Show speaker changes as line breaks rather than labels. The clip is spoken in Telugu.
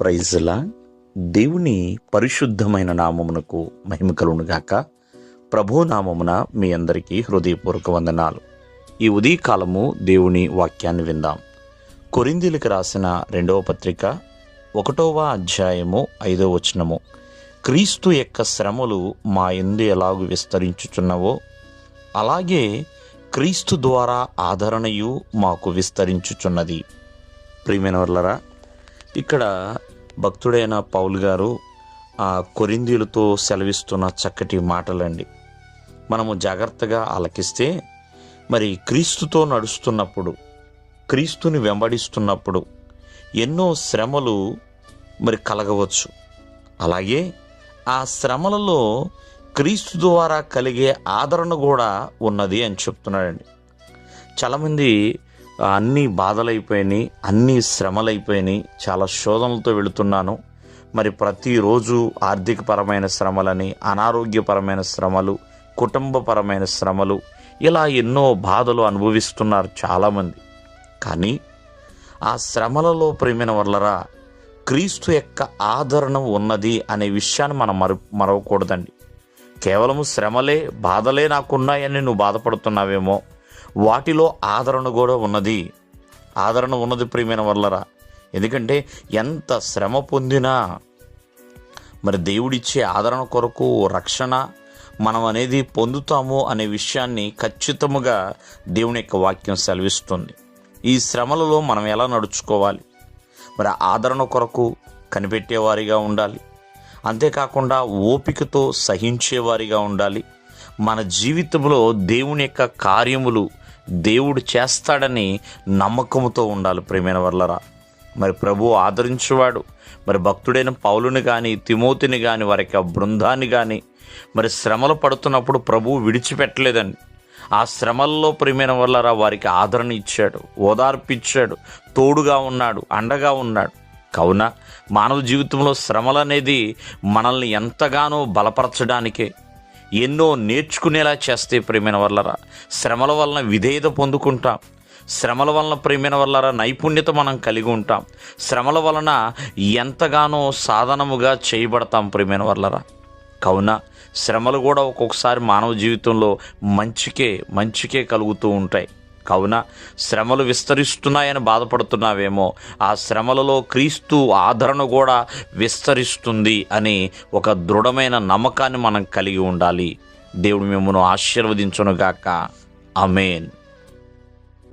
ప్రైజ్లా దేవుని పరిశుద్ధమైన నామమునకు మహిమ కలుగునుగాక ప్రభు నామమున మీ అందరికీ హృదయపూర్వక వందనాలు. ఈ ఉదయకాలము దేవుని వాక్యాన్ని విందాం. కొరిందీలకు రాసిన రెండవ పత్రిక ఒకటవ అధ్యాయము ఐదవ వచనము. క్రీస్తు యొక్క శ్రమలు మా ఎందు ఎలాగు విస్తరించుచున్నవో అలాగే క్రీస్తు ద్వారా ఆదరణయు మాకు విస్తరించుచున్నది. ప్రియమైన ఇక్కడ భక్తుడైన పౌలు గారు ఆ కొరిందీలతో సెలవిస్తున్న చక్కటి మాటలండి. మనము జాగ్రత్తగా ఆలకిస్తే మరి క్రీస్తుతో నడుస్తున్నప్పుడు క్రీస్తుని వెంబడిస్తున్నప్పుడు ఎన్నో శ్రమలు మరి కలగవచ్చు. అలాగే ఆ శ్రమలలో క్రీస్తు ద్వారా కలిగే ఆదరణ కూడా ఉన్నది అని చెప్తున్నాడండి. చాలామంది అన్ని బాధలైపోయినాయి అన్నీ శ్రమలైపోయినాయి. చాలా శోధనలతో వెళుతున్నాను. మరి ప్రతిరోజు ఆర్థికపరమైన శ్రమలని అనారోగ్యపరమైన శ్రమలు కుటుంబపరమైన శ్రమలు ఇలా ఎన్నో బాధలు అనుభవిస్తున్నారు చాలామంది. కానీ ఆ శ్రమలలో ప్రేమైన వల్లరా క్రీస్తు యొక్క ఆదరణ ఉన్నది అనే విషయాన్ని మనం మర మరవకూడదండి. కేవలము శ్రమలే బాధలే నాకున్నాయని నువ్వు బాధపడుతున్నావేమో వాటిలో ఆదరణ కూడా ఉన్నది. ఆదరణ ఉన్నది ప్రియమైన వల్లరా ఎందుకంటే ఎంత శ్రమ పొందినా మరి దేవుడిచ్చే ఆదరణ కొరకు రక్షణ మనం అనేది పొందుతాము అనే విషయాన్ని ఖచ్చితముగా దేవుని యొక్క వాక్యం సెలవిస్తుంది. ఈ శ్రమలలో మనం ఎలా నడుచుకోవాలి? మరి ఆదరణ కొరకు కనిపెట్టేవారిగా ఉండాలి. అంతేకాకుండా ఓపికతో సహించేవారిగా ఉండాలి. మన జీవితంలో దేవుని యొక్క కార్యములు దేవుడు చేస్తాడని నమ్మకముతో ఉండాలి ప్రేమైన వల్లరా మరి ప్రభు ఆదరించేవాడు. మరి భక్తుడైన పౌలుని కానీ తిమోతిని కానీ వారి యొక్క బృందాన్ని కానీ మరి శ్రమలు పడుతున్నప్పుడు ప్రభు విడిచిపెట్టలేదండి. ఆ శ్రమల్లో ప్రియమైన వల్లరా వారికి ఆదరణ ఇచ్చాడు ఓదార్పిచ్చాడు తోడుగా ఉన్నాడు అండగా ఉన్నాడు. కావున మానవ జీవితంలో శ్రమలు అనేది మనల్ని ఎంతగానో బలపరచడానికే ఎన్నో నేర్చుకునేలా చేస్తే ప్రేమైన వల్లరా? శ్రమల వలన విధేయత పొందుకుంటాం. శ్రమల వలన ప్రేమైన వల్లరా నైపుణ్యత మనం కలిగి ఉంటాం. శ్రమల వలన ఎంతగానో సాధనముగా చేయబడతాం ప్రేమైన వల్లరా. కావున శ్రమలు కూడా ఒక్కొక్కసారి మానవ జీవితంలో మంచికే మంచికే కలుగుతూ ఉంటాయి. కావున శ్రమలు విస్తరిస్తున్నాయని బాధపడుతున్నావేమో. ఆ శ్రమలలో క్రీస్తు ఆదరణ కూడా విస్తరిస్తుంది అని ఒక దృఢమైన నమ్మకాన్ని మనం కలిగి ఉండాలి. దేవుడు మిమ్మల్ని ఆశీర్వదించునుగాక. అమేన్